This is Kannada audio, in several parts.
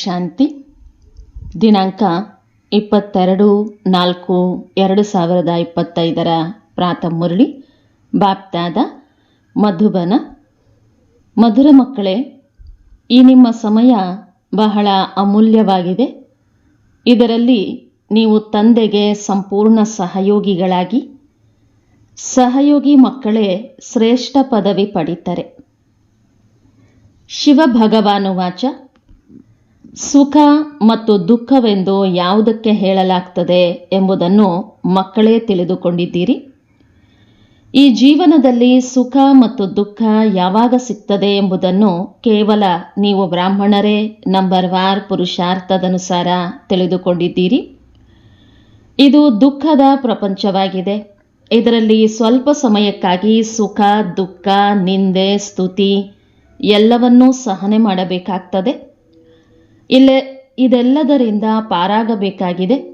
ಶಾಂತಿ? ದಿನಾಂಕ ಇಪ್ಪತ್ತೆರಡು ನಾಲ್ಕು ಎರಡು ಸಾವಿರದ ಇಪ್ಪತ್ತೈದರ ಪ್ರಾತಃ ಮುರಳಿ, ಬಾಪ್ತಾದ ಮಧುಬನ. ಮಧುರ ಮಕ್ಕಳೇ, ಈ ನಿಮ್ಮ ಸಮಯ ಬಹಳ ಅಮೂಲ್ಯವಾಗಿದೆ. ಇದರಲ್ಲಿ ನೀವು ತಂದೆಗೆ ಸಂಪೂರ್ಣ ಸಹಯೋಗಿಗಳಾಗಿ, ಸಹಯೋಗಿ ಮಕ್ಕಳೇ ಶ್ರೇಷ್ಠ ಪದವಿ ಪಡೀತಾರೆ. ಶಿವ ಭಗವಾನುವಾಚ ಸುಖ ಮತ್ತು ದುಃಖವೆಂದು ಯಾವುದಕ್ಕೆ ಹೇಳಲಾಗ್ತದೆ ಎಂಬುದನ್ನು ಮಕ್ಕಳೇ ತಿಳಿದುಕೊಂಡಿದ್ದೀರಿ? ಈ ಜೀವನದಲ್ಲಿ ಸುಖ ಮತ್ತು ದುಃಖ ಯಾವಾಗ ಸಿಗ್ತದೆ ಎಂಬುದನ್ನು ಕೇವಲ ನೀವು ಬ್ರಾಹ್ಮಣರೇ ನಂಬರ್ ವಾರ್ ಪುರುಷಾರ್ಥದನುಸಾರ ತಿಳಿದುಕೊಂಡಿದ್ದೀರಿ? ಇದು ದುಃಖದ ಪ್ರಪಂಚವಾಗಿದೆ. ಇದರಲ್ಲಿ ಸ್ವಲ್ಪ ಸಮಯಕ್ಕಾಗಿ ಸುಖ, ದುಃಖ, ನಿಂದೆ, ಸ್ತುತಿ ಎಲ್ಲವನ್ನೂ ಸಹನೆ ಮಾಡಬೇಕಾಗ್ತದೆ. ಇಲ್ಲೇ ಇದೆಲ್ಲದರಿಂದ ಪಾರಾಗಬೇಕಾಗಿದೆ.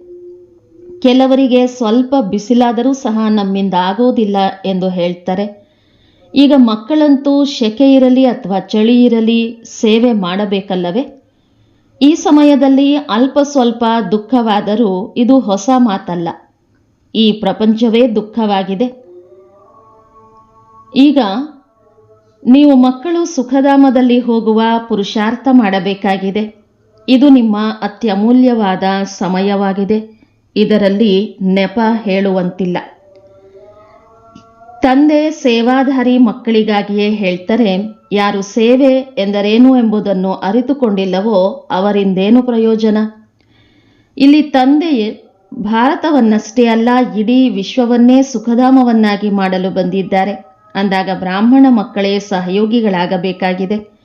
ಕೆಲವರಿಗೆ ಸ್ವಲ್ಪ ಬಿಸಿಲಾದರೂ ಸಹ ನಮ್ಮಿಂದ ಆಗೋದಿಲ್ಲ ಎಂದು ಹೇಳ್ತಾರೆ. ಈಗ ಮಕ್ಕಳಂತೂ ಶೆಕೆ ಇರಲಿ ಅಥವಾ ಚಳಿ ಇರಲಿ ಸೇವೆ ಮಾಡಬೇಕಲ್ಲವೇ? ಈ ಸಮಯದಲ್ಲಿ ಅಲ್ಪ ಸ್ವಲ್ಪ ದುಃಖವಾದರೂ ಇದು ಹೊಸ ಮಾತಲ್ಲ. ಈ ಪ್ರಪಂಚವೇ ದುಃಖವಾಗಿದೆ. ಈಗ ನೀವು ಮಕ್ಕಳು ಸುಖಧಾಮದಲ್ಲಿ ಹೋಗುವ ಪುರುಷಾರ್ಥ ಮಾಡಬೇಕಾಗಿದೆ. ಇದು ನಿಮ್ಮ ಅತ್ಯಮೂಲ್ಯವಾದ ಸಮಯವಾಗಿದೆ. ಇದರಲ್ಲಿ ನೆಪ ಹೇಳುವಂತಿಲ್ಲ. ತಂದೆ ಸೇವಾಧಾರಿ ಮಕ್ಕಳಿಗಾಗಿಯೇ ಹೇಳ್ತಾರೆ, ಯಾರು ಸೇವೆ ಎಂದರೇನು ಎಂಬುದನ್ನು ಅರಿತುಕೊಂಡಿಲ್ಲವೋ ಅವರಿಂದೇನು ಪ್ರಯೋಜನ? ಇಲ್ಲಿ ತಂದೆ ಭಾರತವನ್ನಷ್ಟೇ ಅಲ್ಲ, ಇಡೀ ವಿಶ್ವವನ್ನೇ ಸುಖಧಾಮವನ್ನಾಗಿ ಮಾಡಲು ಬಂದಿದ್ದಾರೆ. ಅಂದಾಗ ಬ್ರಾಹ್ಮಣ ಮಕ್ಕಳೇ ಸಹಯೋಗಿಗಳಾಗಬೇಕಾಗಿದೆ.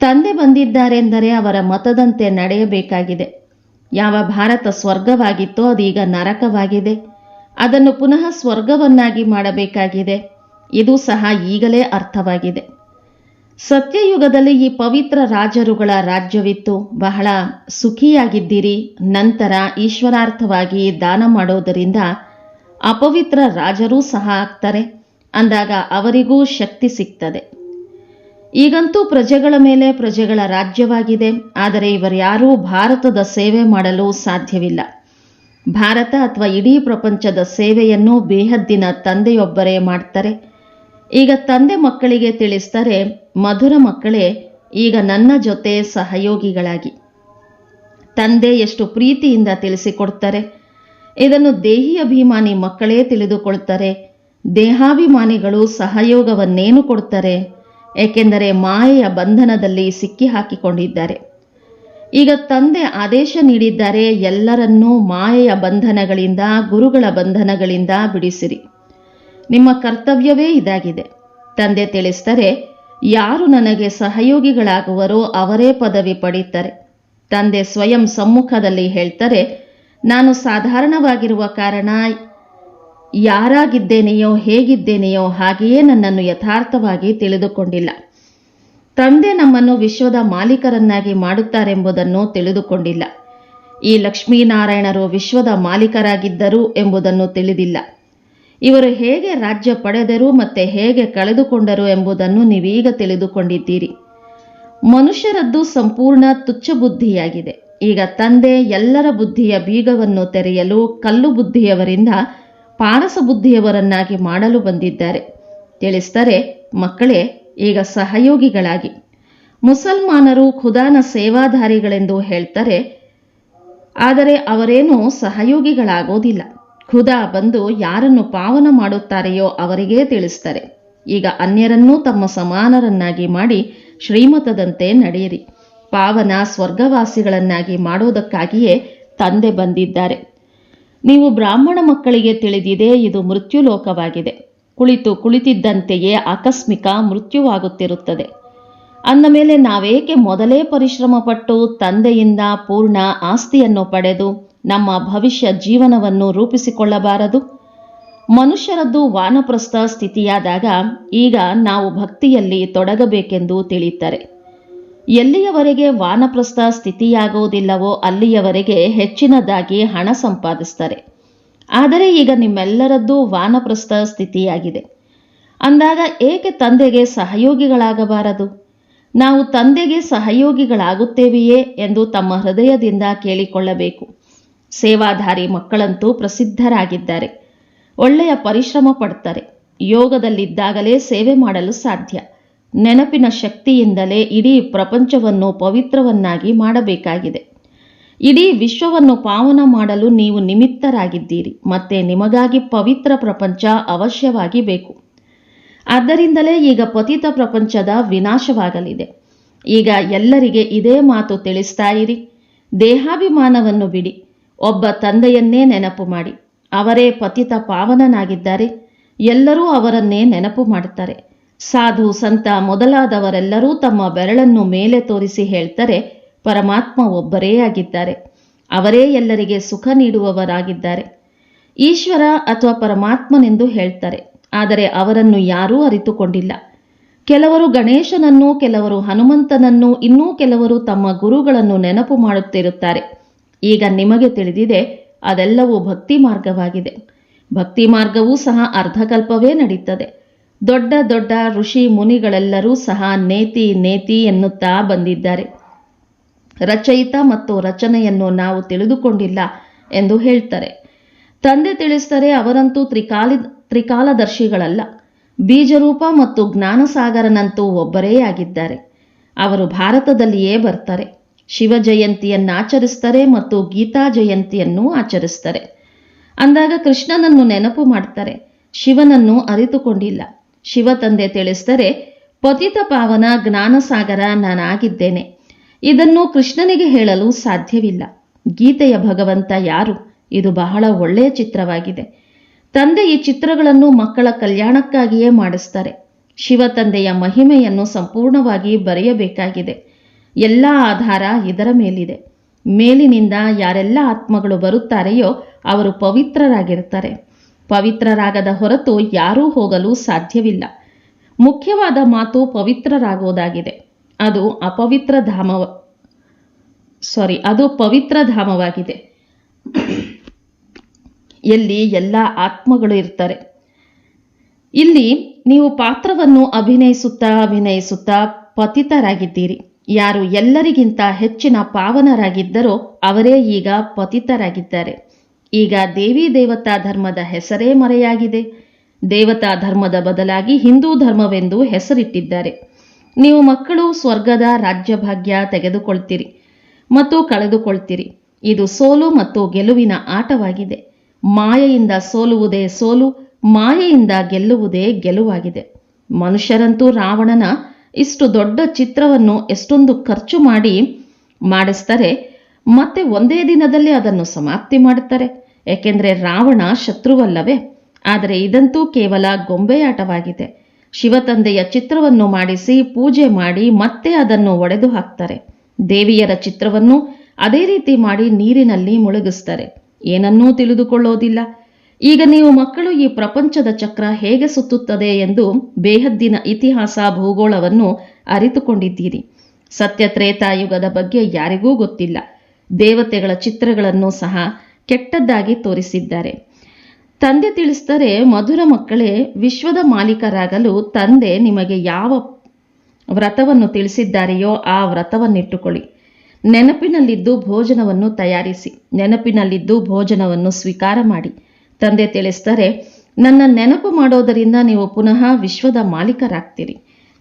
ತಂದೆ ಬಂದಿದ್ದಾರೆಂದರೆ ಅವರ ಮತದಂತೆ ನಡೆಯಬೇಕಾಗಿದೆ. ಯಾವ ಭಾರತ ಸ್ವರ್ಗವಾಗಿತ್ತೋ ಅದೀಗ ನರಕವಾಗಿದೆ. ಅದನ್ನು ಪುನಃ ಸ್ವರ್ಗವನ್ನಾಗಿ ಮಾಡಬೇಕಾಗಿದೆ. ಇದು ಸಹ ಈಗಲೇ ಅರ್ಥವಾಗಿದೆ. ಸತ್ಯಯುಗದಲ್ಲಿ ಈ ಪವಿತ್ರ ರಾಜರುಗಳ ರಾಜ್ಯವಿತ್ತು. ಬಹಳ ಸುಖಿಯಾಗಿದ್ದೀರಿ. ನಂತರ ಈಶ್ವರಾರ್ಥವಾಗಿ ದಾನ ಮಾಡೋದರಿಂದ ಅಪವಿತ್ರ ರಾಜರೂ ಸಹ ಆಗ್ತಾರೆ. ಅಂದಾಗ ಅವರಿಗೂ ಶಕ್ತಿ ಸಿಗ್ತದೆ. ಈಗಂತೂ ಪ್ರಜೆಗಳ ಮೇಲೆ ಪ್ರಜೆಗಳ ರಾಜ್ಯವಾಗಿದೆ. ಆದರೆ ಇವರ್ಯಾರೂ ಭಾರತದ ಸೇವೆ ಮಾಡಲು ಸಾಧ್ಯವಿಲ್ಲ. ಭಾರತ ಅಥವಾ ಇಡೀ ಪ್ರಪಂಚದ ಸೇವೆಯನ್ನು ಬೇಹದ್ದಿನ ತಂದೆಯೊಬ್ಬರೇ ಮಾಡ್ತಾರೆ. ಈಗ ತಂದೆ ಮಕ್ಕಳಿಗೆ ತಿಳಿಸ್ತಾರೆ ಮಧುರ ಮಕ್ಕಳೇ ಈಗ ನನ್ನ ಜೊತೆ ಸಹಯೋಗಿಗಳಾಗಿ. ತಂದೆ ಎಷ್ಟು ಪ್ರೀತಿಯಿಂದ ತಿಳಿಸಿಕೊಡ್ತಾರೆ. ಇದನ್ನು ದೇಹಿ ಅಭಿಮಾನಿ ಮಕ್ಕಳೇ ತಿಳಿದುಕೊಳ್ತಾರೆ. ದೇಹಾಭಿಮಾನಿಗಳು ಸಹಯೋಗವನ್ನೇನು ಕೊಡ್ತಾರೆ? ಏಕೆಂದರೆ ಮಾಯೆಯ ಬಂಧನದಲ್ಲಿ ಸಿಕ್ಕಿ ಹಾಕಿಕೊಂಡಿದ್ದಾರೆ ಈಗ ತಂದೆ ಆದೇಶ ನೀಡಿದ್ದಾರೆ, ಎಲ್ಲರನ್ನೂ ಮಾಯೆಯ ಬಂಧನಗಳಿಂದ, ಗುರುಗಳ ಬಂಧನಗಳಿಂದ ಬಿಡಿಸಿರಿ. ನಿಮ್ಮ ಕರ್ತವ್ಯವೇ ಇದಾಗಿದೆ. ತಂದೆ ತಿಳಿಸ್ತಾರೆ ಯಾರು ನನಗೆ ಸಹಯೋಗಿಗಳಾಗುವರೋ ಅವರೇ ಪದವಿ ಪಡೀತಾರೆ. ತಂದೆ ಸ್ವಯಂ ಸಮ್ಮುಖದಲ್ಲಿ ಹೇಳ್ತಾರೆ, ನಾನು ಸಾಧಾರಣವಾಗಿರುವ ಕಾರಣ ಯಾರಾಗಿದ್ದೇನೆಯೋ, ಹೇಗಿದ್ದೇನೆಯೋ ಹಾಗೆಯೇ ನನ್ನನ್ನು ಯಥಾರ್ಥವಾಗಿ ತಿಳಿದುಕೊಂಡಿಲ್ಲ. ತಂದೆ ನಮ್ಮನ್ನು ವಿಶ್ವದ ಮಾಲೀಕರನ್ನಾಗಿ ಮಾಡುತ್ತಾರೆಂಬುದನ್ನು ತಿಳಿದುಕೊಂಡಿಲ್ಲ. ಈ ಲಕ್ಷ್ಮೀನಾರಾಯಣರು ವಿಶ್ವದ ಮಾಲೀಕರಾಗಿದ್ದರು ಎಂಬುದನ್ನು ತಿಳಿದಿಲ್ಲ. ಇವರು ಹೇಗೆ ರಾಜ್ಯ ಪಡೆದರು ಮತ್ತೆ ಹೇಗೆ ಕಳೆದುಕೊಂಡರು ಎಂಬುದನ್ನು ನೀವೀಗ ತಿಳಿದುಕೊಂಡಿದ್ದೀರಿ. ಮನುಷ್ಯರದ್ದು ಸಂಪೂರ್ಣ ತುಚ್ಛ ಬುದ್ಧಿಯಾಗಿದೆ ಈಗ ತಂದೆ ಎಲ್ಲರ ಬುದ್ಧಿಯ ಬೀಗವನ್ನು ತೆರೆಯಲು ಕಲ್ಲು ಬುದ್ಧಿಯವರಿಂದ ಪಾರಸ ಬುದ್ಧಿಯವರನ್ನಾಗಿ ಮಾಡಲು ಬಂದಿದ್ದಾರೆ. ತಿಳಿಸ್ತಾರೆ ಮಕ್ಕಳೇ, ಈಗ ಸಹಯೋಗಿಗಳಾಗಿ. ಮುಸಲ್ಮಾನರು ಖುದಾನ ಸೇವಾಧಾರಿಗಳೆಂದು ಹೇಳ್ತಾರೆ, ಆದರೆ ಅವರೇನು ಸಹಯೋಗಿಗಳಾಗೋದಿಲ್ಲ. ಖುದಾ ಬಂದು ಯಾರನ್ನು ಪಾವನ ಮಾಡುತ್ತಾರೆಯೋ ಅವರಿಗೇ ತಿಳಿಸ್ತಾರೆ ಈಗ ಅನ್ಯರನ್ನೂ ತಮ್ಮ ಸಮಾನರನ್ನಾಗಿ ಮಾಡಿ ಶ್ರೀಮತದಂತೆ ನಡೆಯಿರಿ. ಪಾವನ ಸ್ವರ್ಗವಾಸಿಗಳನ್ನಾಗಿ ಮಾಡೋದಕ್ಕಾಗಿಯೇ ತಂದೆ ಬಂದಿದ್ದಾರೆ. ನೀವು ಬ್ರಾಹ್ಮಣ ಮಕ್ಕಳಿಗೆ ತಿಳಿದಿದೆ, ಇದು ಮೃತ್ಯುಲೋಕವಾಗಿದೆ. ಕುಳಿತು ಕುಳಿತಿದ್ದಂತೆಯೇ ಆಕಸ್ಮಿಕ ಮೃತ್ಯುವಾಗುತ್ತಿರುತ್ತದೆ. ಅಂದ ಮೇಲೆ ನಾವೇಕೆ ಮೊದಲೇ ಪರಿಶ್ರಮ ಪಟ್ಟು ತಂದೆಯಿಂದ ಪೂರ್ಣ ಆಸ್ತಿಯನ್ನು ಪಡೆದು ನಮ್ಮ ಭವಿಷ್ಯ ಜೀವನವನ್ನು ರೂಪಿಸಿಕೊಳ್ಳಬಾರದು? ಮನುಷ್ಯರದ್ದು ವಾನಪ್ರಸ್ಥ ಸ್ಥಿತಿಯಾದಾಗ ಈಗ ನಾವು ಭಕ್ತಿಯಲ್ಲಿ ತೊಡಗಬೇಕೆಂದು ತಿಳಿಯುತ್ತಾರೆ. ಎಲ್ಲಿಯವರೆಗೆ ವಾನಪ್ರಸ್ಥ ಸ್ಥಿತಿಯಾಗುವುದಿಲ್ಲವೋ ಅಲ್ಲಿಯವರೆಗೆ ಹೆಚ್ಚಿನದಾಗಿ ಹಣ ಸಂಪಾದಿಸ್ತಾರೆ. ಆದರೆ ಈಗ ನಿಮ್ಮೆಲ್ಲರದ್ದು ವಾನಪ್ರಸ್ಥ ಸ್ಥಿತಿಯಾಗಿದೆ. ಅಂದಾಗ ಏಕೆ ತಂದೆಗೆ ಸಹಯೋಗಿಗಳಾಗಬಾರದು? ನಾವು ತಂದೆಗೆ ಸಹಯೋಗಿಗಳಾಗುತ್ತೇವೆಯೇ ಎಂದು ತಮ್ಮ ಹೃದಯದಿಂದ ಕೇಳಿಕೊಳ್ಳಬೇಕು. ಸೇವಾಧಾರಿ ಮಕ್ಕಳಂತೂ ಪ್ರಸಿದ್ಧರಾಗಿದ್ದಾರೆ. ಒಳ್ಳೆಯ ಪರಿಶ್ರಮ ಪಡ್ತಾರೆ. ಯೋಗದಲ್ಲಿದ್ದಾಗಲೇ ಸೇವೆ ಮಾಡಲು ಸಾಧ್ಯ. ನೆನಪಿನ ಶಕ್ತಿಯಿಂದಲೇ ಇಡೀ ಪ್ರಪಂಚವನ್ನು ಪವಿತ್ರವನ್ನಾಗಿ ಮಾಡಬೇಕಾಗಿದೆ. ಇಡೀ ವಿಶ್ವವನ್ನು ಪಾವನ ಮಾಡಲು ನೀವು ನಿಮಿತ್ತರಾಗಿದ್ದೀರಿ. ಮತ್ತೆ ನಿಮಗಾಗಿ ಪವಿತ್ರ ಪ್ರಪಂಚ ಅವಶ್ಯವಾಗಿ ಬೇಕು. ಆದ್ದರಿಂದಲೇ ಈಗ ಪತಿತ ಪ್ರಪಂಚದ ವಿನಾಶವಾಗಲಿದೆ. ಈಗ ಎಲ್ಲರಿಗೆ ಇದೇ ಮಾತು ತಿಳಿಸ್ತಾ ಇರಿ. ದೇಹಾಭಿಮಾನವನ್ನು ಬಿಡಿ. ಒಬ್ಬ ತಂದೆಯನ್ನೇ ನೆನಪು ಮಾಡಿ. ಅವರೇ ಪತಿತ ಪಾವನನಾಗಿದ್ದಾರೆ. ಎಲ್ಲರೂ ಅವರನ್ನೇ ನೆನಪು ಮಾಡುತ್ತಾರೆ. ಸಾಧು, ಸಂತ ಮೊದಲಾದವರೆಲ್ಲರೂ ತಮ್ಮ ಬೆರಳನ್ನು ಮೇಲೆ ತೋರಿಸಿ ಹೇಳ್ತಾರೆ, ಪರಮಾತ್ಮ ಒಬ್ಬರೇ ಆಗಿದ್ದಾರೆ. ಅವರೇ ಎಲ್ಲರಿಗೆ ಸುಖ ನೀಡುವವರಾಗಿದ್ದಾರೆ. ಈಶ್ವರ ಅಥವಾ ಪರಮಾತ್ಮನೆಂದು ಹೇಳ್ತಾರೆ, ಆದರೆ ಅವರನ್ನು ಯಾರೂ ಅರಿತುಕೊಂಡಿಲ್ಲ. ಕೆಲವರು ಗಣೇಶನನ್ನು, ಕೆಲವರು ಹನುಮಂತನನ್ನು, ಇನ್ನೂ ಕೆಲವರು ತಮ್ಮ ಗುರುಗಳನ್ನು ನೆನಪು ಮಾಡುತ್ತಿರುತ್ತಾರೆ. ಈಗ ನಿಮಗೆ ತಿಳಿದಿದೆ, ಅದೆಲ್ಲವೂ ಭಕ್ತಿ ಮಾರ್ಗವಾಗಿದೆ. ಭಕ್ತಿ ಮಾರ್ಗವೂ ಸಹ ಅರ್ಧಕಲ್ಪವೇ ನಡೀತದೆ. ದೊಡ್ಡ ದೊಡ್ಡ ಋಷಿ ಮುನಿಗಳೆಲ್ಲರೂ ಸಹ ನೇತಿ ನೇತಿ ಎನ್ನುತ್ತಾ ಬಂದಿದ್ದಾರೆ. ರಚಯಿತ ಮತ್ತು ರಚನೆಯನ್ನು ನಾವು ತಿಳಿದುಕೊಂಡಿಲ್ಲ ಎಂದು ಹೇಳ್ತಾರೆ. ತಂದೆ ತಿಳಿಸ್ತಾರೆ ಅವರಂತೂ ತ್ರಿಕಾಲಿ ತ್ರಿಕಾಲದರ್ಶಿಗಳಲ್ಲ. ಬೀಜರೂಪ ಮತ್ತು ಜ್ಞಾನಸಾಗರನಂತೂ ಒಬ್ಬರೇ ಆಗಿದ್ದಾರೆ. ಅವರು ಭಾರತದಲ್ಲಿಯೇ ಬರ್ತಾರೆ. ಶಿವ ಜಯಂತಿಯನ್ನು ಆಚರಿಸ್ತಾರೆ ಮತ್ತು ಗೀತಾ ಜಯಂತಿಯನ್ನು ಆಚರಿಸ್ತಾರೆ. ಅಂದಾಗ ಕೃಷ್ಣನನ್ನು ನೆನಪು ಮಾಡ್ತಾರೆ. ಶಿವನನ್ನು ಅರಿತುಕೊಂಡಿಲ್ಲ. ಶಿವ ತಂದೆ ತಿಳಿಸ್ತಾರೆ ಪತಿತ ಪಾವನ ಜ್ಞಾನಸಾಗರ ನಾನಾಗಿದ್ದೇನೆ. ಇದನ್ನು ಕೃಷ್ಣನಿಗೆ ಹೇಳಲು ಸಾಧ್ಯವಿಲ್ಲ. ಗೀತೆಯ ಭಗವಂತ ಯಾರು? ಇದು ಬಹಳ ಒಳ್ಳೆಯ ಚಿತ್ರವಾಗಿದೆ. ತಂದೆ ಈ ಚಿತ್ರಗಳನ್ನು ಮಕ್ಕಳ ಕಲ್ಯಾಣಕ್ಕಾಗಿಯೇ ಮಾಡಿಸ್ತಾರೆ. ಶಿವ ತಂದೆಯ ಮಹಿಮೆಯನ್ನು ಸಂಪೂರ್ಣವಾಗಿ ಬರೆಯಬೇಕಾಗಿದೆ. ಎಲ್ಲ ಆಧಾರ ಇದರ ಮೇಲಿದೆ. ಮೇಲಿನಿಂದ ಯಾರೆಲ್ಲ ಆತ್ಮಗಳು ಬರುತ್ತಾರೆಯೋ ಅವರು ಪವಿತ್ರರಾಗಿರ್ತಾರೆ. ಪವಿತ್ರರಾಗದ ಹೊರತು ಯಾರೂ ಹೋಗಲು ಸಾಧ್ಯವಿಲ್ಲ. ಮುಖ್ಯವಾದ ಮಾತು ಪವಿತ್ರರಾಗುವುದಾಗಿದೆ. ಅದು ಅಪವಿತ್ರ ಧಾಮ ಸಾರಿ ಅದು ಪವಿತ್ರ ಧಾಮವಾಗಿದೆ. ಎಲ್ಲಿ ಎಲ್ಲ ಆತ್ಮಗಳು ಇರ್ತಾರೆ ಇಲ್ಲಿ ನೀವು ಪಾತ್ರವನ್ನು ಅಭಿನಯಿಸುತ್ತಾ ಅಭಿನಯಿಸುತ್ತಾ ಪತಿತರಾಗಿದ್ದೀರಿ. ಯಾರು ಎಲ್ಲರಿಗಿಂತ ಹೆಚ್ಚಿನ ಪಾವನರಾಗಿದ್ದರೋ ಅವರೇ ಈಗ ಪತಿತರಾಗಿದ್ದಾರೆ. ಈಗ ದೇವಿ ದೇವತಾ ಧರ್ಮದ ಹೆಸರೇ ಮರೆಯಾಗಿದೆ. ದೇವತಾ ಧರ್ಮದ ಬದಲಾಗಿ ಹಿಂದೂ ಧರ್ಮವೆಂದು ಹೆಸರಿಟ್ಟಿದ್ದಾರೆ. ನೀವು ಮಕ್ಕಳು, ಸ್ವರ್ಗದ ರಾಜ್ಯಭಾಗ್ಯ ತೆಗೆದುಕೊಳ್ತೀರಿ ಮತ್ತು ಕಳೆದುಕೊಳ್ತೀರಿ. ಇದು ಸೋಲು ಮತ್ತು ಗೆಲುವಿನ ಆಟವಾಗಿದೆ. ಮಾಯೆಯಿಂದ ಸೋಲುವುದೇ ಸೋಲು, ಮಾಯೆಯಿಂದ ಗೆಲ್ಲುವುದೇ ಗೆಲುವಾಗಿದೆ. ಮನುಷ್ಯರಂತೂ ರಾವಣನ ಇಷ್ಟು ದೊಡ್ಡ ಚಿತ್ರವನ್ನು ಎಷ್ಟೊಂದು ಖರ್ಚು ಮಾಡಿ ಮಾಡಿಸ್ತಾರೆ. ಮತ್ತೆ ಒಂದೇ ದಿನದಲ್ಲಿ ಅದನ್ನು ಸಮಾಪ್ತಿ ಮಾಡುತ್ತಾರೆ. ಏಕೆಂದರೆ ರಾವಣ ಶತ್ರುವಲ್ಲವೇ? ಆದರೆ ಇದಂತೂ ಕೇವಲ ಗೊಂಬೆಯಾಟವಾಗಿದೆ. ಶಿವತಂದೆಯ ಚಿತ್ರವನ್ನು ಮಾಡಿಸಿ ಪೂಜೆ ಮಾಡಿ ಮತ್ತೆ ಅದನ್ನು ಒಡೆದು ಹಾಕ್ತಾರೆ. ದೇವಿಯರ ಚಿತ್ರವನ್ನು ಅದೇ ರೀತಿ ಮಾಡಿ ನೀರಿನಲ್ಲಿ ಮುಳುಗಿಸ್ತಾರೆ. ಏನನ್ನೂ ತಿಳಿದುಕೊಳ್ಳೋದಿಲ್ಲ. ಈಗ ನೀವು ಮಕ್ಕಳು ಈ ಪ್ರಪಂಚದ ಚಕ್ರ ಹೇಗೆ ಸುತ್ತುತ್ತದೆ ಎಂದು ಬೇಹದ್ದಿನ ಇತಿಹಾಸ ಭೂಗೋಳವನ್ನು ಅರಿತುಕೊಂಡಿದ್ದೀರಿ. ಸತ್ಯ ತ್ರೇತಾಯುಗದ ಬಗ್ಗೆ ಯಾರಿಗೂ ಗೊತ್ತಿಲ್ಲ. ದೇವತೆಗಳ ಚಿತ್ರಗಳನ್ನು ಸಹ ಕೆಟ್ಟದ್ದಾಗಿ ತೋರಿಸಿದ್ದಾರೆ. ತಂದೆ ತಿಳಿಸ್ತಾರೆ ಮಧುರ ಮಕ್ಕಳೇ, ವಿಶ್ವದ ಮಾಲೀಕರಾಗಲು ತಂದೆ ನಿಮಗೆ ಯಾವ ವ್ರತವನ್ನು ತಿಳಿಸಿದ್ದಾರೆಯೋ ಆ ವ್ರತವನ್ನಿಟ್ಟುಕೊಳ್ಳಿ. ನೆನಪಿನಲ್ಲಿದ್ದು ಭೋಜನವನ್ನು ತಯಾರಿಸಿ, ನೆನಪಿನಲ್ಲಿದ್ದು ಭೋಜನವನ್ನು ಸ್ವೀಕಾರ ಮಾಡಿ. ತಂದೆ ತಿಳಿಸ್ತಾರೆ ನನ್ನ ನೆನಪು ಮಾಡೋದರಿಂದ ನೀವು ಪುನಃ ವಿಶ್ವದ ಮಾಲೀಕರಾಗ್ತೀರಿ.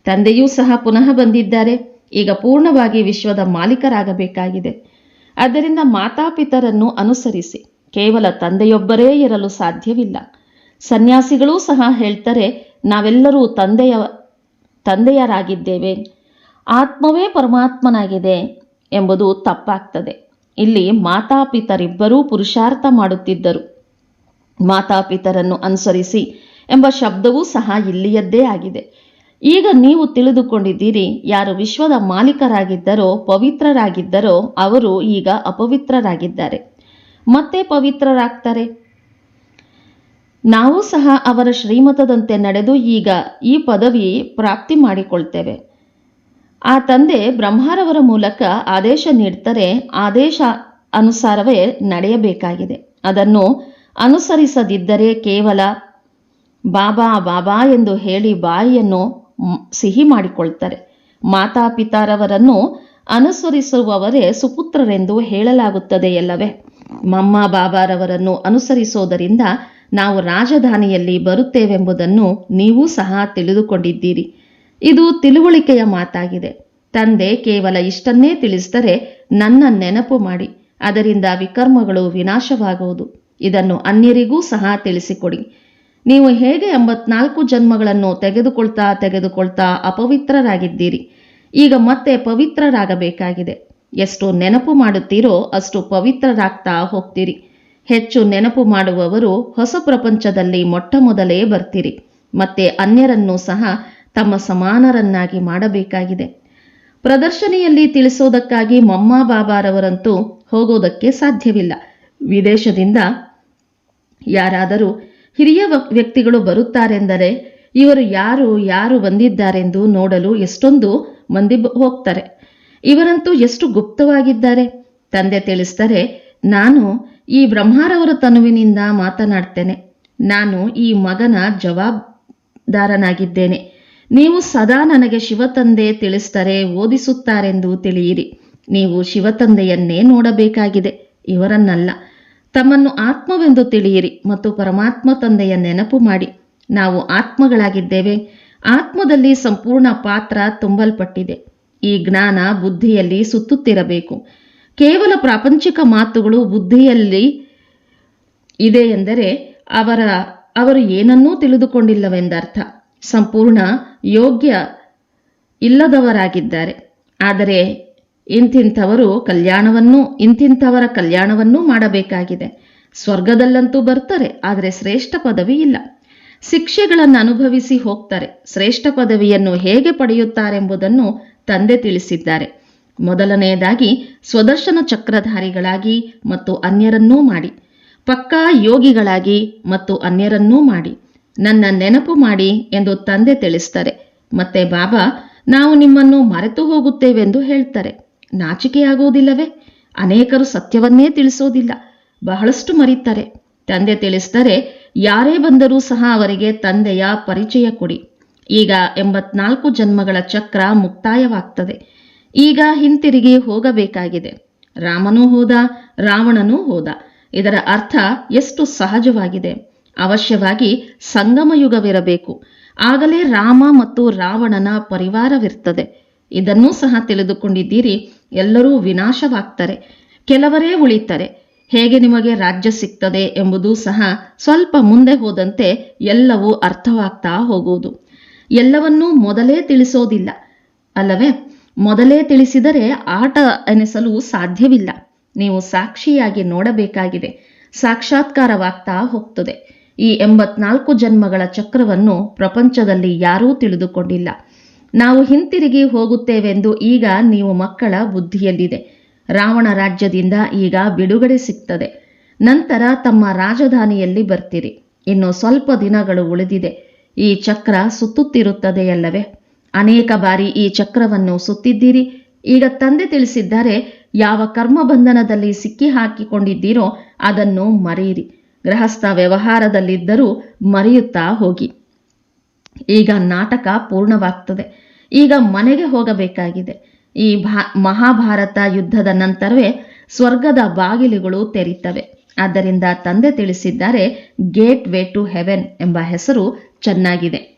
ತಂದೆಯೂ ಸಹ ಪುನಃ ಬಂದಿದ್ದಾರೆ. ಈಗ ಪೂರ್ಣವಾಗಿ ವಿಶ್ವದ ಮಾಲೀಕರಾಗಬೇಕಾಗಿದೆ. ಆದ್ದರಿಂದ ಮಾತಾಪಿತರನ್ನು ಅನುಸರಿಸಿ. ಕೇವಲ ತಂದೆಯೊಬ್ಬರೇ ಇರಲು ಸಾಧ್ಯವಿಲ್ಲ. ಸನ್ಯಾಸಿಗಳೂ ಸಹ ಹೇಳ್ತಾರೆ, ನಾವೆಲ್ಲರೂ ತಂದೆಯ, ತಂದೆಯರಾಗಿದ್ದೇವೆ. ಆತ್ಮವೇ ಪರಮಾತ್ಮನಾಗಿದೆ ಎಂಬುದು ತಪ್ಪಾಗ್ತದೆ. ಇಲ್ಲಿ ಮಾತಾಪಿತರಿಬ್ಬರೂ ಪುರುಷಾರ್ಥ ಮಾಡುತ್ತಿದ್ದರು. ಮಾತಾಪಿತರನ್ನು ಅನುಸರಿಸಿ ಎಂಬ ಶಬ್ದವೂ ಸಹ ಇಲ್ಲಿಯದ್ದೇ ಆಗಿದೆ. ಈಗ ನೀವು ತಿಳಿದುಕೊಂಡಿದ್ದೀರಿ, ಯಾರು ವಿಶ್ವದ ಮಾಲೀಕರಾಗಿದ್ದರೋ, ಪವಿತ್ರರಾಗಿದ್ದರೋ, ಅವರು ಈಗ ಅಪವಿತ್ರರಾಗಿದ್ದಾರೆ. ಮತ್ತೆ ಪವಿತ್ರರಾಗ್ತಾರೆ? ನಾವು ಸಹ ಅವರ ಶ್ರೀಮತದಂತೆ ನಡೆದು ಈಗ ಈ ಪದವಿ ಪ್ರಾಪ್ತಿ ಮಾಡಿಕೊಳ್ತೇವೆ. ಆ ತಂದೆ ಬ್ರಹ್ಮರವರ ಮೂಲಕ ಆದೇಶ ನೀಡ್ತಾರೆ, ಆದೇಶ ಅನುಸಾರವೇ ನಡೆಯಬೇಕಾಗಿದೆ. ಅದನ್ನು ಅನುಸರಿಸದಿದ್ದರೆ ಕೇವಲ, ಬಾಬಾ ಬಾಬಾ ಎಂದು ಹೇಳಿ ಬಾಯಿಯನ್ನು ಸಿಹಿ ಮಾಡಿಕೊಳ್ತಾರೆ. ಮಾತಾಪಿತಾರವರನ್ನು ಅನುಸರಿಸುವವರೇ ಸುಪುತ್ರರೆಂದು ಹೇಳಲಾಗುತ್ತದೆಯಲ್ಲವೇ ಮಮ್ಮ ಬಾಬಾರವರನ್ನು ಅನುಸರಿಸೋದರಿಂದ ನಾವು ರಾಜಧಾನಿಯಲ್ಲಿ ಬರುತ್ತೇವೆಂಬುದನ್ನು ನೀವು ಸಹ ತಿಳಿದುಕೊಂಡಿದ್ದೀರಿ. ಇದು ತಿಳುವಳಿಕೆಯ ಮಾತಾಗಿದೆ. ತಂದೆ ಕೇವಲ ಇಷ್ಟನ್ನೇ ತಿಳಿಸಿದರೆ ನನ್ನ ನೆನಪು ಮಾಡಿ, ಅದರಿಂದ ವಿಕರ್ಮಗಳು ವಿನಾಶವಾಗುವುದು. ಇದನ್ನು ಅನ್ಯರಿಗೂ ಸಹ ತಿಳಿಸಿಕೊಡಿ. ನೀವು ಹೇಗೆ ಎಂಬತ್ನಾಲ್ಕು ಜನ್ಮಗಳನ್ನು ತೆಗೆದುಕೊಳ್ತಾ ತೆಗೆದುಕೊಳ್ತಾ ಅಪವಿತ್ರರಾಗಿದ್ದೀರಿ? ಈಗ ಮತ್ತೆ ಪವಿತ್ರರಾಗಬೇಕಾಗಿದೆ. ಎಷ್ಟು ನೆನಪು ಮಾಡುತ್ತೀರೋ ಅಷ್ಟು ಪವಿತ್ರರಾಗ್ತಾ ಹೋಗ್ತೀರಿ. ಹೆಚ್ಚು ನೆನಪು ಮಾಡುವವರು ಹೊಸ ಪ್ರಪಂಚದಲ್ಲಿ ಮೊಟ್ಟ ಮೊದಲೇ ಬರ್ತೀರಿ. ಮತ್ತೆ ಅನ್ಯರನ್ನು ಸಹ ತಮ್ಮ ಸಮಾನರನ್ನಾಗಿ ಮಾಡಬೇಕಾಗಿದೆ. ಪ್ರದರ್ಶನಿಯಲ್ಲಿ ತಿಳಿಸೋದಕ್ಕಾಗಿ ಮಮ್ಮ ಬಾಬಾರವರಂತೂ ಹೋಗೋದಕ್ಕೆ ಸಾಧ್ಯವಿಲ್ಲ. ವಿದೇಶದಿಂದ ಯಾರಾದರೂ ಹಿರಿಯ ವ್ಯಕ್ತಿಗಳು ಬರುತ್ತಾರೆಂದರೆ ಇವರು ಯಾರು ಯಾರು ಬಂದಿದ್ದಾರೆಂದು ನೋಡಲು ಎಷ್ಟೊಂದು ಮಂದಿ ಹೋಗ್ತಾರೆ. ಇವರಂತೂ ಎಷ್ಟು ಗುಪ್ತವಾಗಿದ್ದಾರೆ? ತಂದೆ ತಿಳಿಸ್ತಾರೆ ನಾನು ಈ ಬ್ರಹ್ಮಾರವರ ತನುವಿನಿಂದ ಮಾತನಾಡ್ತೇನೆ. ನಾನು ಈ ಮಗನ ಜವಾಬ್ದಾರನಾಗಿದ್ದೇನೆ. ನೀವು ಸದಾ ನನಗೆ ಶಿವತಂದೆ ತಿಳಿಸ್ತಾರೆ ಓದಿಸುತ್ತಾರೆಂದು ತಿಳಿಯಿರಿ. ನೀವು ಶಿವತಂದೆಯನ್ನೇ ನೋಡಬೇಕಾಗಿದೆ. ಇವರನ್ನಲ್ಲ. ತಮ್ಮನ್ನು ಆತ್ಮವೆಂದು ತಿಳಿಯಿರಿ ಮತ್ತು ಪರಮಾತ್ಮ ತಂದೆಯ ನೆನಪು ಮಾಡಿ. ನಾವು ಆತ್ಮಗಳಾಗಿದ್ದೇವೆ. ಆತ್ಮದಲ್ಲಿ ಸಂಪೂರ್ಣ ಪಾತ್ರ ತುಂಬಲ್ಪಟ್ಟಿದೆ. ಈ ಜ್ಞಾನ ಬುದ್ಧಿಯಲ್ಲಿ ಸುತ್ತುತ್ತಿರಬೇಕು. ಕೇವಲ ಪ್ರಾಪಂಚಿಕ ಮಾತುಗಳು ಬುದ್ಧಿಯಲ್ಲಿ ಇದೆ ಎಂದರೆ ಅವರ, ಅವರು ಏನನ್ನೂ ತಿಳಿದುಕೊಂಡಿಲ್ಲವೆಂದರ್ಥ. ಸಂಪೂರ್ಣ ಯೋಗ್ಯ ಇಲ್ಲದವರಾಗಿದ್ದಾರೆ. ಆದರೆ ಇಂತಿಂಥವರು ಕಲ್ಯಾಣವನ್ನೂ, ಇಂತಿಂಥವರ ಕಲ್ಯಾಣವನ್ನೂ ಮಾಡಬೇಕಾಗಿದೆ. ಸ್ವರ್ಗದಲ್ಲಂತೂ ಬರ್ತಾರೆ, ಆದರೆ ಶ್ರೇಷ್ಠ ಪದವಿ ಇಲ್ಲ. ಶಿಕ್ಷೆಗಳನ್ನು ಅನುಭವಿಸಿ ಹೋಗ್ತಾರೆ, ಶ್ರೇಷ್ಠ ಪದವಿಯನ್ನು ಹೇಗೆ ಪಡೆಯುತ್ತಾರೆಂಬುದನ್ನು ತಂದೆ ತಿಳಿಸಿದ್ದಾರೆ. ಮೊದಲನೆಯದಾಗಿ, ಸ್ವದರ್ಶನ ಚಕ್ರಧಾರಿಗಳಾಗಿ ಮತ್ತು ಅನ್ಯರನ್ನೂ ಮಾಡಿ. ಪಕ್ಕಾ ಯೋಗಿಗಳಾಗಿ ಮತ್ತು ಅನ್ಯರನ್ನೂ ಮಾಡಿ. ನನ್ನ ನೆನಪು ಮಾಡಿ ಎಂದು ತಂದೆ ತಿಳಿಸ್ತಾರೆ. ಮತ್ತೆ, ಬಾಬಾ, ನಾವು ನಿಮ್ಮನ್ನು ಮರೆತು ಹೋಗುತ್ತೇವೆಂದು ಹೇಳ್ತಾರೆ. ನಾಚಿಕೆಯಾಗುವುದಿಲ್ಲವೇ? ಅನೇಕರು ಸತ್ಯವನ್ನೇ ತಿಳಿಸೋದಿಲ್ಲ. ಬಹಳಷ್ಟು ಮರೀತಾರೆ. ತಂದೆ ತಿಳಿಸ್ತಾರೆ ಯಾರೇ ಬಂದರೂ ಸಹ ಅವರಿಗೆ ತಂದೆಯ ಪರಿಚಯ ಕೊಡಿ. ಈಗ ಎಂಬತ್ನಾಲ್ಕು ಜನ್ಮಗಳ ಚಕ್ರ ಮುಕ್ತಾಯವಾಗ್ತದೆ. ಈಗ ಹಿಂತಿರುಗಿ ಹೋಗಬೇಕಾಗಿದೆ. ರಾಮನೂ ಹೋದ, ರಾವಣನೂ ಹೋದ. ಇದರ ಅರ್ಥ ಎಷ್ಟು ಸಹಜವಾಗಿದೆ. ಅವಶ್ಯವಾಗಿ ಸಂಗಮ ಯುಗವಿರಬೇಕು ಆಗಲೇ ರಾಮ ಮತ್ತು ರಾವಣನ ಪರಿವಾರವಿರ್ತದೆ. ಇದನ್ನೂ ಸಹ ತಿಳಿದುಕೊಂಡಿದ್ದೀರಿ. ಎಲ್ಲರೂ ವಿನಾಶವಾಗ್ತಾರೆ. ಕೆಲವರೇ ಉಳಿತಾರೆ. ಹೇಗೆ ನಿಮಗೆ ರಾಜ್ಯ ಸಿಗ್ತದೆ ಎಂಬುದು ಸಹ ಸ್ವಲ್ಪ ಮುಂದೆ ಹೋದಂತೆ ಎಲ್ಲವೂ ಅರ್ಥವಾಗ್ತಾ ಹೋಗುವುದು. ಎಲ್ಲವನ್ನೂ ಮೊದಲೇ ತಿಳಿಸೋದಿಲ್ಲ. ಅಲ್ಲವೇ? ಮೊದಲೇ ತಿಳಿಸಿದರೆ ಆಟ ಎನಿಸಲು ಸಾಧ್ಯವಿಲ್ಲ. ನೀವು ಸಾಕ್ಷಿಯಾಗಿ ನೋಡಬೇಕಾಗಿದೆ. ಸಾಕ್ಷಾತ್ಕಾರವಾಗ್ತಾ ಹೋಗ್ತದೆ. ಈ ಎಂಬತ್ನಾಲ್ಕು ಜನ್ಮಗಳ ಚಕ್ರವನ್ನು ಪ್ರಪಂಚದಲ್ಲಿ ಯಾರೂ ತಿಳಿದುಕೊಂಡಿಲ್ಲ. ನಾವು ಹಿಂತಿರುಗಿ ಹೋಗುತ್ತೇವೆಂದು ಈಗ ನೀವು ಮಕ್ಕಳ ಬುದ್ಧಿಯಲ್ಲಿದೆ. ರಾವಣ ರಾಜ್ಯದಿಂದ ಈಗ ಬಿಡುಗಡೆ ಸಿಗ್ತದೆ. ನಂತರ ತಮ್ಮ ರಾಜಧಾನಿಯಲ್ಲಿ ಬರ್ತೀರಿ. ಇನ್ನು ಸ್ವಲ್ಪ ದಿನಗಳು ಉಳಿದಿದೆ. ಈ ಚಕ್ರ ಸುತ್ತುತ್ತಿರುತ್ತದೆಯಲ್ಲವೇ? ಅನೇಕ ಬಾರಿ ಈ ಚಕ್ರವನ್ನು ಸುತ್ತಿದ್ದೀರಿ. ಈಗ ತಂದೆ ತಿಳಿಸಿದ್ದಾರೆ, ಯಾವ ಕರ್ಮ ಬಂಧನದಲ್ಲಿ ಸಿಕ್ಕಿ ಹಾಕಿಕೊಂಡಿದ್ದೀರೋ ಅದನ್ನು ಮರೆಯಿರಿ. ಗೃಹಸ್ಥ ವ್ಯವಹಾರದಲ್ಲಿದ್ದರೂ ಮರೆಯುತ್ತಾ ಹೋಗಿ. ಈಗ ನಾಟಕ ಪೂರ್ಣವಾಗ್ತದೆ. ಈಗ ಮನೆಗೆ ಹೋಗಬೇಕಾಗಿದೆ. ಈ ಭಾ, ಮಹಾಭಾರತ ಯುದ್ಧದ ನಂತರವೇ ಸ್ವರ್ಗದ ಬಾಗಿಲುಗಳು ತೆರೀತವೆ ಆದ್ದರಿಂದ ತಂದೆ ತಿಳಿಸಿದ್ದಾರೆ ಗೇಟ್ ವೇ ಟು ಹೆವೆನ್ ಎಂಬ ಹೆಸರು ಚೆನ್ನಾಗಿದೆ.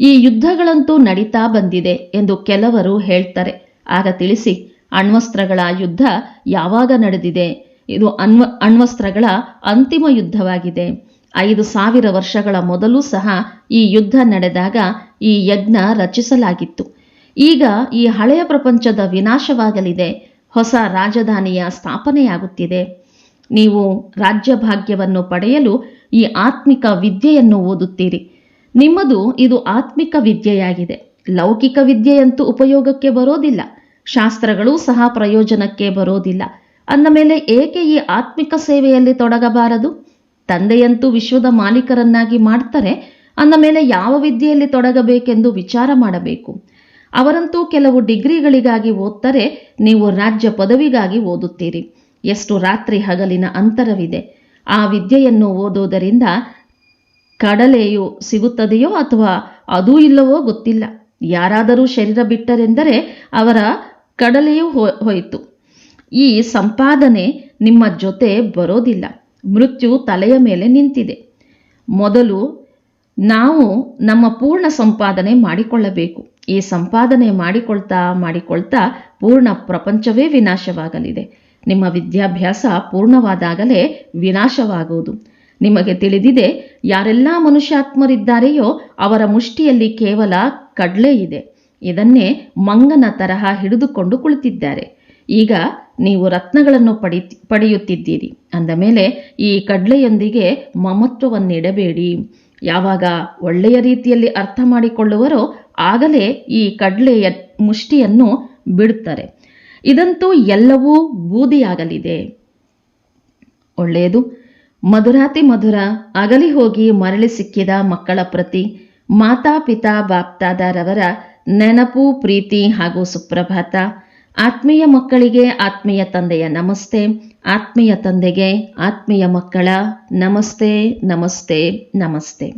ಈ ಯುದ್ಧಗಳಂತೂ ನಡೀತಾ ಬಂದಿದೆ ಎಂದು ಕೆಲವರು ಹೇಳ್ತಾರೆ. ಆಗ ತಿಳಿಸಿ, ಅಣ್ವಸ್ತ್ರಗಳ ಯುದ್ಧ ಯಾವಾಗ ನಡೆದಿದೆ? ಇದು ಅಣ್ವ, ಅಣ್ವಸ್ತ್ರಗಳ ಅಂತಿಮ ಯುದ್ಧವಾಗಿದೆ. ಐದು ಸಾವಿರ ವರ್ಷಗಳ ಮೊದಲು ಸಹ ಈ ಯುದ್ಧ ನಡೆದಾಗ ಈ ಯಜ್ಞ ರಚಿಸಲಾಗಿತ್ತು. ಈಗ ಈ ಹಳೆಯ ಪ್ರಪಂಚದ ವಿನಾಶವಾಗಲಿದೆ. ಹೊಸ ರಾಜಧಾನಿಯ ಸ್ಥಾಪನೆಯಾಗುತ್ತಿದೆ. ನೀವು ರಾಜ್ಯಭಾಗ್ಯವನ್ನು ಪಡೆಯಲು ಈ ಆತ್ಮಿಕ ವಿದ್ಯೆಯನ್ನು ಓದುತ್ತೀರಿ. ನಿಮ್ಮದು ಇದು ಆತ್ಮಿಕ ವಿದ್ಯೆಯಾಗಿದೆ. ಲೌಕಿಕ ವಿದ್ಯೆಯಂತೂ ಉಪಯೋಗಕ್ಕೆ ಬರೋದಿಲ್ಲ. ಶಾಸ್ತ್ರಗಳು ಸಹ ಪ್ರಯೋಜನಕ್ಕೆ ಬರೋದಿಲ್ಲ. ಅಂದ ಮೇಲೆ ಏಕೆ ಈ ಆತ್ಮಿಕ ಸೇವೆಯಲ್ಲಿ ತೊಡಗಬಾರದು? ತಂದೆಯಂತೂ ವಿಶ್ವದ ಮಾಲೀಕರನ್ನಾಗಿ ಮಾಡ್ತಾರೆ, ಅಂದ ಮೇಲೆ ಯಾವ ವಿದ್ಯೆಯಲ್ಲಿ ತೊಡಗಬೇಕೆಂದು ವಿಚಾರ ಮಾಡಬೇಕು. ಅವರಂತೂ ಕೆಲವು ಡಿಗ್ರಿಗಳಿಗಾಗಿ ಓದ್ತಾರೆ, ನೀವು ರಾಜ್ಯ ಪದವಿಗಾಗಿ ಓದುತ್ತೀರಿ. ಎಷ್ಟು ರಾತ್ರಿ ಹಗಲಿನ ಅಂತರವಿದೆ. ಆ ವಿದ್ಯೆಯನ್ನು ಓದೋದರಿಂದ ಕಡಲೆಯು ಸಿಗುತ್ತದೆಯೋ ಅಥವಾ ಅದೂ ಇಲ್ಲವೋ ಗೊತ್ತಿಲ್ಲ. ಯಾರಾದರೂ ಶರೀರ ಬಿಟ್ಟರೆಂದರೆ ಅವರ ಕಡಲೆಯೂ ಹೋಯಿತು. ಈ ಸಂಪಾದನೆ ನಿಮ್ಮ ಜೊತೆ ಬರೋದಿಲ್ಲ. ಮೃತ್ಯು ತಲೆಯ ಮೇಲೆ ನಿಂತಿದೆ. ಮೊದಲು ನಾವು ನಮ್ಮ ಪೂರ್ಣ ಸಂಪಾದನೆ ಮಾಡಿಕೊಳ್ಳಬೇಕು. ಈ ಸಂಪಾದನೆ ಮಾಡಿಕೊಳ್ತಾ ಮಾಡಿಕೊಳ್ತಾ ಪೂರ್ಣ ಪ್ರಪಂಚವೇ ವಿನಾಶವಾಗಲಿದೆ. ನಿಮ್ಮ ವಿದ್ಯಾಭ್ಯಾಸ ಪೂರ್ಣವಾದಾಗಲೇ ವಿನಾಶವಾಗುವುದು. ನಿಮಗೆ ತಿಳಿದಿದೆ, ಯಾರೆಲ್ಲ ಮನುಷ್ಯಾತ್ಮರಿದ್ದಾರೆಯೋ ಅವರ ಮುಷ್ಟಿಯಲ್ಲಿ ಕೇವಲ ಕಡಲೆ ಇದೆ. ಇದನ್ನೇ ಮಂಗನ ತರಹ ಹಿಡಿದುಕೊಂಡು ಕುಳಿತಿದ್ದಾರೆ. ಈಗ ನೀವು ರತ್ನಗಳನ್ನು ಪಡಿ, ಪಡೆಯುತ್ತಿದ್ದೀರಿ. ಅಂದ ಮೇಲೆ ಈ ಕಡ್ಲೆಯೊಂದಿಗೆ ಮಮತ್ವವನ್ನಿಡಬೇಡಿ ಯಾವಾಗ ಒಳ್ಳೆಯ ರೀತಿಯಲ್ಲಿ ಅರ್ಥ ಮಾಡಿಕೊಳ್ಳುವರೋ ಆಗಲೇ ಈ ಕಡ್ಲೆಯ ಮುಷ್ಟಿಯನ್ನು ಬಿಡುತ್ತಾರೆ. ಇದಂತೂ ಎಲ್ಲವೂ ಬೂದಿಯಾಗಲಿದೆ. ಒಳ್ಳೆಯದು. ಮಧುರಾತಿ ಮಧುರ, ಅಗಲಿ ಹೋಗಿ ಮರಳಿ ಸಿಕ್ಕಿದ ಮಕ್ಕಳ ಪ್ರತಿ ಮಾತಾಪಿತಾ ಬಾಪ್ತಾದರವರ ನೆನಪು, ಪ್ರೀತಿ ಹಾಗೂ ಸುಪ್ರಭಾತ. ಆತ್ಮೀಯ ಮಕ್ಕಳಿಗೆ ಆತ್ಮೀಯ ತಂದೆಯ ನಮಸ್ತೆ. ಆತ್ಮೀಯ ತಂದೆಗೆ ಆತ್ಮೀಯ ಮಕ್ಕಳ ನಮಸ್ತೆ ನಮಸ್ತೆ ನಮಸ್ತೆ.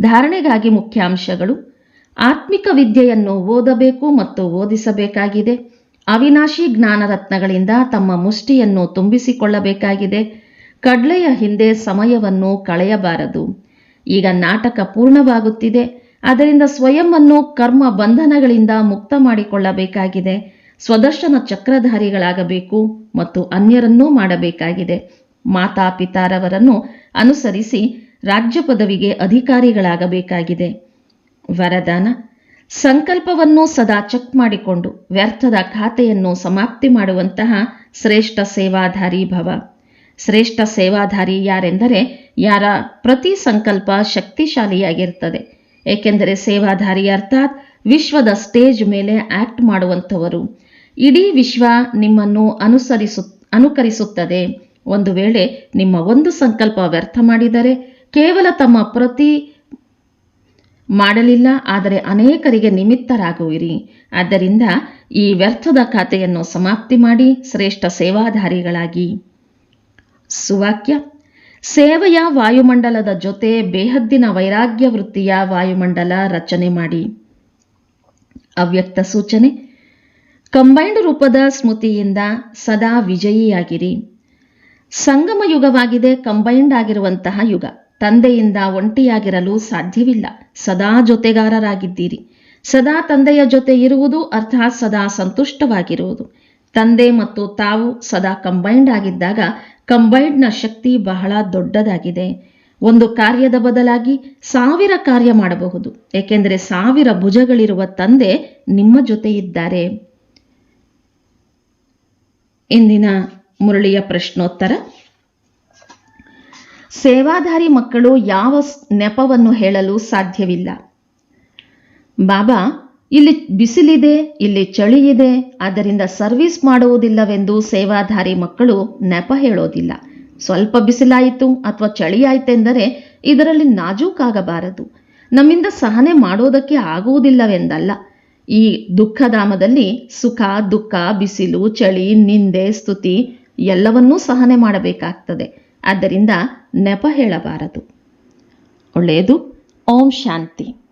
ಧಾರಣೆಗಾಗಿ ಮುಖ್ಯಾಂಶಗಳು. ಆತ್ಮಿಕ ವಿದ್ಯೆಯನ್ನು ಓದಬೇಕು ಮತ್ತು ಓದಿಸಬೇಕಾಗಿದೆ. ಅವಿನಾಶಿ ಜ್ಞಾನರತ್ನಗಳಿಂದ ತಮ್ಮ ಮುಷ್ಟಿಯನ್ನು ತುಂಬಿಸಿಕೊಳ್ಳಬೇಕಾಗಿದೆ. ಕಡ್ಲೆಯ ಹಿಂದೆ ಸಮಯವನ್ನು ಕಳೆಯಬಾರದು. ಈಗ ನಾಟಕ ಪೂರ್ಣವಾಗುತ್ತಿದೆ. ಅದರಿಂದ ಸ್ವಯಂವನ್ನು ಕರ್ಮ ಬಂಧನಗಳಿಂದ ಮುಕ್ತ ಮಾಡಿಕೊಳ್ಳಬೇಕಾಗಿದೆ. ಸ್ವದರ್ಶನ ಚಕ್ರಧಾರಿಗಳಾಗಬೇಕು ಮತ್ತು ಅನ್ಯರನ್ನೂ ಮಾಡಬೇಕಾಗಿದೆ. ಮಾತಾಪಿತಾರವರನ್ನು ಅನುಸರಿಸಿ ರಾಜ್ಯ ಪದವಿಗೆ ಅಧಿಕಾರಿಗಳಾಗಬೇಕಾಗಿದೆ. ವರದಾನ. ಸಂಕಲ್ಪವನ್ನು ಸದಾ ಚೆಕ್ ಮಾಡಿಕೊಂಡು ವ್ಯರ್ಥದ ಖಾತೆಯನ್ನು ಸಮಾಪ್ತಿ ಮಾಡುವಂತಹ ಶ್ರೇಷ್ಠ ಸೇವಾಧಾರಿ ಭವ. ಶ್ರೇಷ್ಠ ಸೇವಾಧಾರಿ ಯಾರೆಂದರೆ ಯಾರ ಪ್ರತಿ ಸಂಕಲ್ಪ ಶಕ್ತಿಶಾಲಿಯಾಗಿರ್ತದೆ ಏಕೆಂದರೆ ಸೇವಾಧಾರಿ ಅರ್ಥಾತ್ ವಿಶ್ವದ ಸ್ಟೇಜ್ ಮೇಲೆ ಆಕ್ಟ್ ಮಾಡುವಂಥವರು. ಇಡೀ ವಿಶ್ವ ನಿಮ್ಮನ್ನು ಅನುಸರಿಸು, ಅನುಕರಿಸುತ್ತದೆ. ಒಂದು ವೇಳೆ ನಿಮ್ಮ ಒಂದು ಸಂಕಲ್ಪ ವ್ಯರ್ಥ ಮಾಡಿದರೆ ಕೇವಲ ತಮ್ಮ ಪ್ರತಿ ಮಾಡಲಿಲ್ಲ, ಆದರೆ ಅನೇಕರಿಗೆ ನಿಮಿತ್ತರಾಗುವಿರಿ. ಆದ್ದರಿಂದ ಈ ವ್ಯರ್ಥದ ಖಾತೆಯನ್ನು ಸಮಾಪ್ತಿ ಮಾಡಿ ಶ್ರೇಷ್ಠ ಸೇವಾಧಾರಿಗಳಾಗಿ. ಸುವಾಕ್ಯ. ಸೇವೆಯ ವಾಯುಮಂಡಲದ ಜೊತೆ ಬೇಹದ್ದಿನ ವೈರಾಗ್ಯ ವೃತ್ತಿಯ ವಾಯುಮಂಡಲ ರಚನೆ ಮಾಡಿ. ಅವ್ಯಕ್ತ ಸೂಚನೆ. ಕಂಬೈಂಡ್ ರೂಪದ ಸ್ಮೃತಿಯಿಂದ ಸದಾ ವಿಜಯಿಯಾಗಿರಿ. ಸಂಗಮ ಯುಗವಾಗಿದೆ ಕಂಬೈಂಡ್ ಆಗಿರುವಂತಹ ಯುಗ. ತಂದೆಯಿಂದ ಒಂಟಿಯಾಗಿರಲು ಸಾಧ್ಯವಿಲ್ಲ. ಸದಾ ಜೊತೆಗಾರರಾಗಿದ್ದೀರಿ. ಸದಾ ತಂದೆಯ ಜೊತೆ ಇರುವುದು ಅರ್ಥಾತ್ ಸದಾ ಸಂತುಷ್ಟವಾಗಿರುವುದು. ತಂದೆ ಮತ್ತು ತಾವು ಸದಾ ಕಂಬೈಂಡ್ ಆಗಿದ್ದಾಗ ಕಂಬೈಂಡ್ನ ಶಕ್ತಿ ಬಹಳ ದೊಡ್ಡದಾಗಿದೆ. ಒಂದು ಕಾರ್ಯದ ಬದಲಾಗಿ ಸಾವಿರ ಕಾರ್ಯ ಮಾಡಬಹುದು. ಏಕೆಂದರೆ ಸಾವಿರ ಭುಜಗಳಿರುವ ತಂದೆ ನಿಮ್ಮ ಜೊತೆ ಇದ್ದಾರೆ ಇಂದಿನ ಮುರಳಿಯ ಪ್ರಶ್ನೋತ್ತರ. ಸೇವಾಧಾರಿ ಮಕ್ಕಳು ಯಾವ ನೆಪವನ್ನು ಹೇಳಲು ಸಾಧ್ಯವಿಲ್ಲ. ಬಾಬಾ, ಇಲ್ಲಿ ಬಿಸಿಲಿದೆ, ಇಲ್ಲಿ ಚಳಿ ಇದೆ ಆದ್ದರಿಂದ ಸರ್ವಿಸ್ ಮಾಡುವುದಿಲ್ಲವೆಂದು ಸೇವಾಧಾರಿ ಮಕ್ಕಳು ನೆಪ ಹೇಳೋದಿಲ್ಲ. ಸ್ವಲ್ಪ ಬಿಸಿಲಾಯಿತು ಅಥವಾ ಚಳಿ ಆಯ್ತೆಂದರೆ ಇದರಲ್ಲಿ ನಾಜೂಕಾಗಬಾರದು. ನಮ್ಮಿಂದ ಸಹನೆ ಮಾಡೋದಕ್ಕೆ ಆಗುವುದಿಲ್ಲವೆಂದಲ್ಲ. ಈ ದುಃಖಧಾಮದಲ್ಲಿ ಸುಖ, ದುಃಖ, ಬಿಸಿಲು, ಚಳಿ, ನಿಂದೆ, ಸ್ತುತಿ ಎಲ್ಲವನ್ನೂ ಸಹನೆ ಮಾಡಬೇಕಾಗ್ತದೆ. ಆದ್ದರಿಂದ ನೆಪ ಹೇಳಬಾರದು. ಒಳ್ಳೆಯದು. ಓಂ ಶಾಂತಿ.